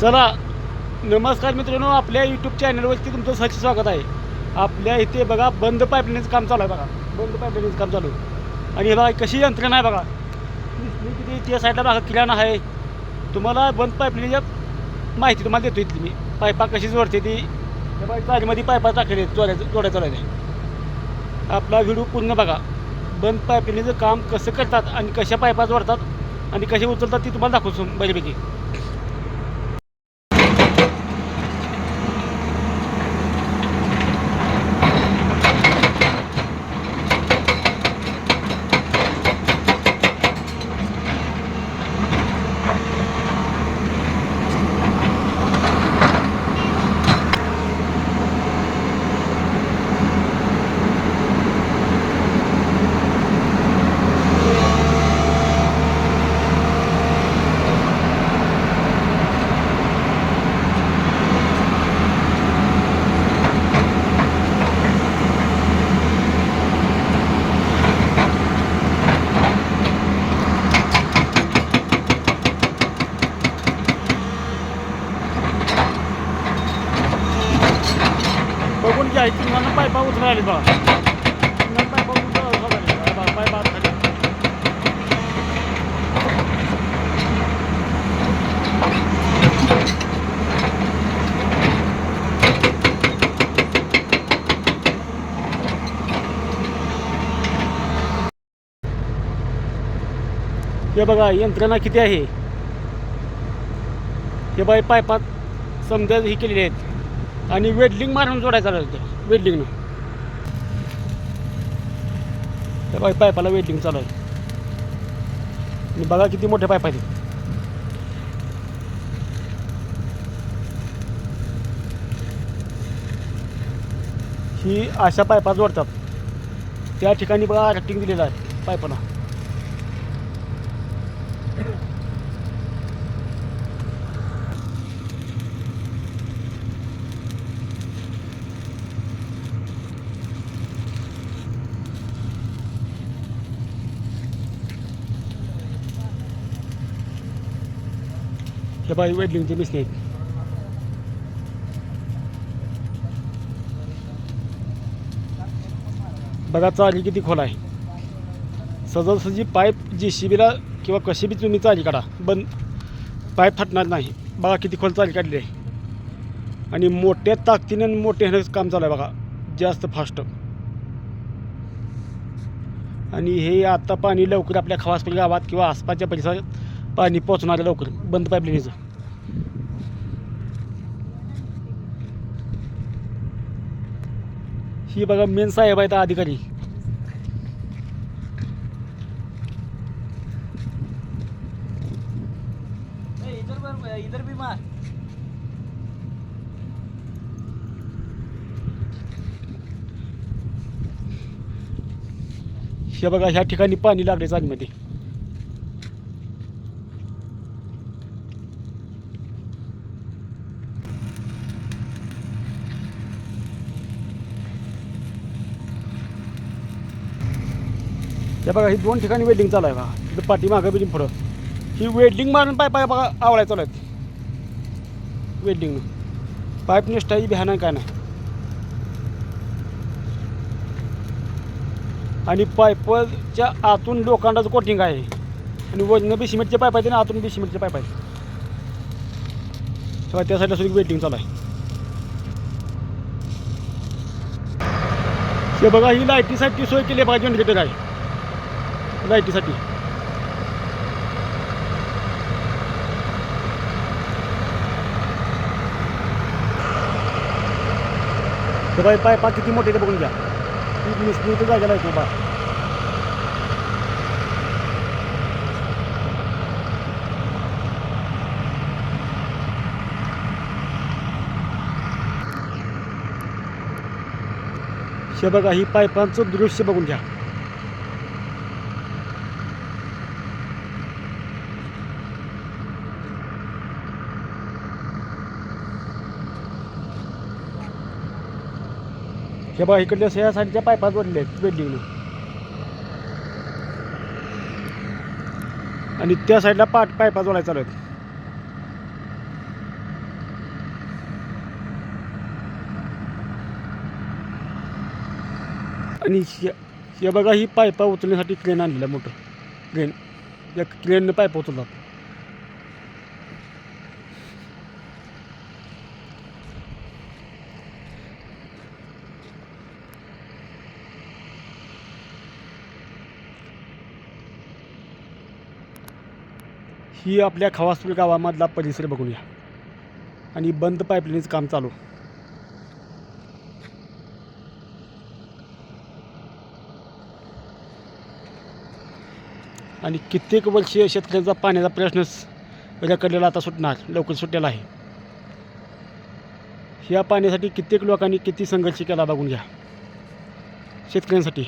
चला नमस्कार मित्रांनो आपल्या यूट्यूब चॅनलवरती तुमचं सहज स्वागत आहे. आपल्या इथे बघा बंद पाईपलाईनचं काम चालू आहे बघा. बंद पाईपलाईनचं काम चालू. आहे आणि हे बघा कशी यंत्रणा आहे बघा. दिसली किती त्या साईडला बघा किराणा आहे. तुम्हाला बंद पाईपलाईनच्या माहिती तुम्हाला देतो इथली मी. पायपा कशी जोडते ती. हे चारीमध्ये पायपा टाकले आहेत जोडायचं जोडायचं चालायचं आपला व्हिडिओ पूर्ण बघा. बंद पाईपलाईनचं काम कसं करतात आणि कशा पायपा जोडतात आणि कसे उचलतात ती तुम्हाला दाखवतो बऱ्यापैकी बघून घ्या इथे तुम्हाला पायपा उचलायला बघा पायपा पायपा खाली. हे बघा यंत्रणा किती आहे हे बाई पायपात समजा ही केलेली आहेत आणि वेल्डिंग मारून जोडायचं चालू आहे वेल्डिंगनं. त्या पायपाला वेल्डिंग चालू आहे. आणि बघा किती मोठे पायप आहेत. ही अशा पायपा जोडतात. त्या ठिकाणी बघा रॅक्टिंग दिलेलं आहे पायपाला. त्या बाई वेल्डिंगचे मिसने आहेत बघा चाली किती खोल आहे. सजासजी पाईप जी शिबीला किंवा कशी बी तुम्ही चाली काढा. बंद. पाईप फाटणार नाही. बघा किती खोल चाली काढली आहे. आणि मोठ्या ताकदीने मोठे मोठ्या काम चालू आहे बघा. जास्त फास्ट. आणि हे आता पाणी लवकर आपल्या खवासपूर गावात किंवा आसपासच्या परिसरात पाणी पोचणार लवकर. बंद पाईपलाईनीचं ही बघा मेन साहेब आहेत अधिकारी. इधर इधर भी मार. हे बघा ह्या ठिकाणी पाणी लागले चालीमध्ये हे बघा ही दोन ठिकाणी वेल्डिंग चालू आहे बघा. तिथं पाठीमागं बिलिंग पुढं. ही वेल्डिंग मारून पाय आहे बघा आवळाय चालू आहेत. वेल्डिंगनं पाईप निष्ठाही बिहान काय नाही. आणि पाईपच्या आतून लोखंडाचं कोटिंग आहे. आणि वजन बी सिमेंटचे पाईप आहेत आणि आतून बी सिमेंटचे पाईप आहेत. सगळं त्यासाठी साईडला सुद्धा वेटिंग चालू आहे. हे बघा ही लाईटीसाठी सोय केली आहे म्हणजे काय आहे. लाईटीसाठी. हे पाय पायपा किती मोठे ते बघून घ्या. ती मिस्त्री तर जागा नाही बा हे बघा ही पायपांचं दृश्य बघून घ्या. हे बघा इकडल्या ह्या साईडच्या पायपात बनले आहेत आणि त्या साईडला पाट पायपात वडायला चालू आहेत. आणि हे बघा ही पायपा उचलण्यासाठी क्रेन आणलेल्या मोठं. क्रेन या क्रेननं पायपा उचलतात. ही आपल्या खवासपूर गावामधला परिसर बघूया. आणि बंद पाईपलाईनचं काम चालू. आणि कित्येक वर्षीय शेतकऱ्यांचा पाण्याचा प्रश्नच रखडलेला आता सुटणार लवकर सुटलेला आहे. या पाण्यासाठी कित्येक लोकांनी किती संघर्ष केला बघून घ्या. शेतकऱ्यांसाठी.